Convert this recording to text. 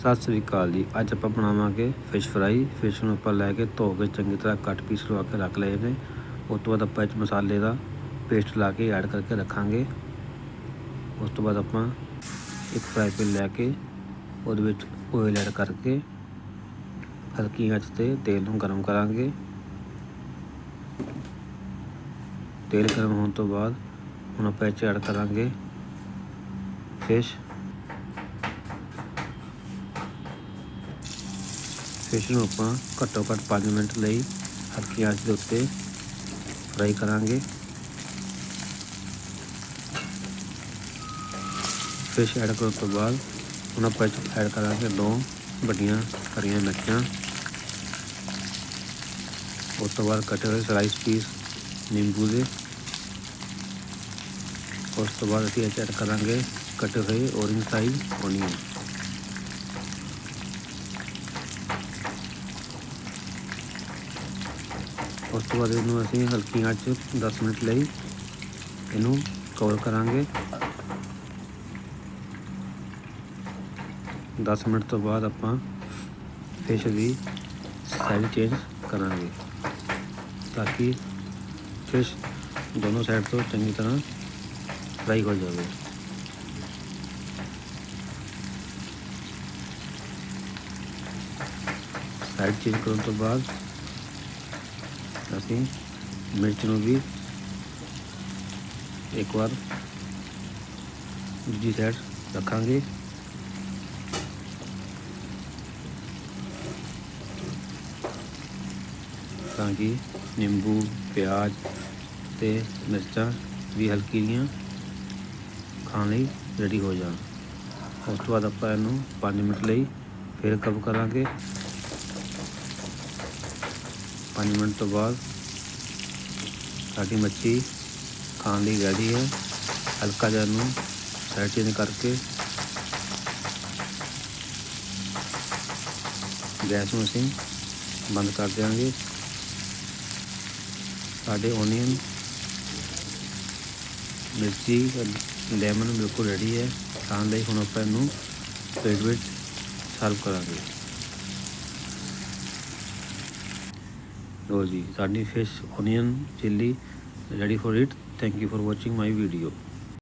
ਸਤਿ ਸ੍ਰੀ ਅਕਾਲ ਜੀ। ਅੱਜ ਆਪਾਂ ਬਣਾਵਾਂਗੇ ਫਿਸ਼ ਫਰਾਈ ਫਿਸ਼ ਨੂੰ ਆਪਾਂ ਲੈ ਕੇ ਧੋ ਕੇ ਚੰਗੀ ਤਰ੍ਹਾਂ ਕੱਟ ਪੀਸ ਲਵਾ ਕੇ ਰੱਖ ਲਏ ਨੇ। ਉਸ ਤੋਂ ਬਾਅਦ ਆਪਾਂ ਇਹ ਮਸਾਲੇ ਦਾ ਪੇਸਟ ਲਾ ਕੇ ਐਡ ਕਰਕੇ ਰੱਖਾਂਗੇ। ਉਸ ਤੋਂ ਬਾਅਦ ਆਪਾਂ ਇੱਕ ਫਰਾਈ ਪੈਨ ਲੈ ਕੇ ਉਹਦੇ ਵਿੱਚ ਓਇਲ ਐਡ ਕਰਕੇ ਹਲਕੀ ਆਂਚ ਤੇ ਤੇਲ ਨੂੰ ਗਰਮ ਕਰਾਂਗੇ। ਤੇਲ ਗਰਮ ਹੋਣ ਤੋਂ ਬਾਅਦ ਹੁਣ ਆਪਾਂ ਇਹ 'ਚ ਐਡ ਕਰਾਂਗੇ ਫਿਸ਼ ਫਿਸ਼ ਨੂੰ ਆਪਾਂ ਘੱਟੋ ਘੱਟ 5 ਮਿੰਟ ਲਈ ਹਲਕੀ ਆਂਚ ਦੇ ਉੱਤੇ ਫਰਾਈ ਕਰਾਂਗੇ। ਫਿਸ਼ ਐਡ ਕਰਨ ਤੋਂ ਬਾਅਦ ਹੁਣ ਆਪਾਂ ਇਹ 'ਚ ਐਡ ਕਰਾਂਗੇ ਦੋ ਵੱਡੀਆਂ ਹਰੀਆਂ ਮਿਰਚਾਂ। ਉਸ ਤੋਂ ਬਾਅਦ ਕੱਟੇ ਹੋਏ ਸਲਾਈਸ ਪੀਸ ਨਿੰਬੂ ਦੇ। ਉਸ ਤੋਂ ਬਾਅਦ ਅਸੀਂ ਇਹ 'ਚ ਐਡ ਕਰਾਂਗੇ ਕੱਟੇ ਹੋਏ ਔਰੇਂਜ ਸਾਈਜ਼ ਓਨੀਅਨ ਉਸ ਤੋਂ ਬਾਅਦ ਇਹਨੂੰ ਅਸੀਂ ਹਲਕੀ ਆਂਚ 'ਚ 10 ਮਿੰਟ ਲਈ ਇਹਨੂੰ ਕਵਰ ਕਰਾਂਗੇ। 10 ਮਿੰਟ ਤੋਂ ਬਾਅਦ ਆਪਾਂ ਫਿਸ਼ ਦੀ ਸਾਈਡ ਚੇਂਜ ਕਰਾਂਗੇ ਤਾਂ ਕਿ ਫਿਸ਼ ਦੋਨੋਂ ਸਾਈਡ ਤੋਂ ਚੰਗੀ ਤਰ੍ਹਾਂ ਫਰਾਈ ਹੋ ਜਾਵੇ। ਸਾਈਡ ਚੇਂਜ ਕਰਨ ਤੋਂ ਬਾਅਦ ਅਸੀਂ ਮਿਰਚ ਨੂੰ ਵੀ ਇੱਕ ਵਾਰ ਦੂਜੀ ਸਾਈਡ ਰੱਖਾਂਗੇ। ਤਾਂ ਕਿ ਨਿੰਬੂ, ਪਿਆਜ਼ ਤੇ ਮਿਰਚਾਂ ਵੀ ਹਲਕੀ ਜੀਆਂ ਖਾਣ ਲਈ ਰੈਡੀ ਹੋ ਜਾਣ। ਉਸ ਤੋਂ ਬਾਅਦ ਆਪਾਂ ਇਹਨੂੰ 5 ਮਿੰਟ ਲਈ ਫਿਰ ਕਵਰ ਕਰਾਂਗੇ। 5 ਮਿੰਟ ਤੋਂ ਬਾਅਦ ਸਾਡੀ ਮੱਛੀ ਖਾਣ ਲਈ ਰੈਡੀ ਹੈ। ਹਲਕਾ ਜਿਹਾ ਨੂੰ ਸਾਈਡ ਚੇਂਜ ਕਰਕੇ ਗੈਸ ਨੂੰ ਅਸੀਂ ਬੰਦ ਕਰ ਦੇਵਾਂਗੇ ਸਾਡੇ ਓਨੀਅਨ ਮਿਰਚੀ ਲੈਮਨ ਬਿਲਕੁਲ ਰੈਡੀ ਹੈ। ਖਾਣ ਲਈ ਹੁਣ ਆਪਾਂ ਇਹਨੂੰ ਪਲੇਟ ਵਿੱਚ ਸਰਵ ਕਰਾਂਗੇ। ਲੋ ਜੀ ਸਾਡੀ fish onion chilli ready for it thank you for watching my video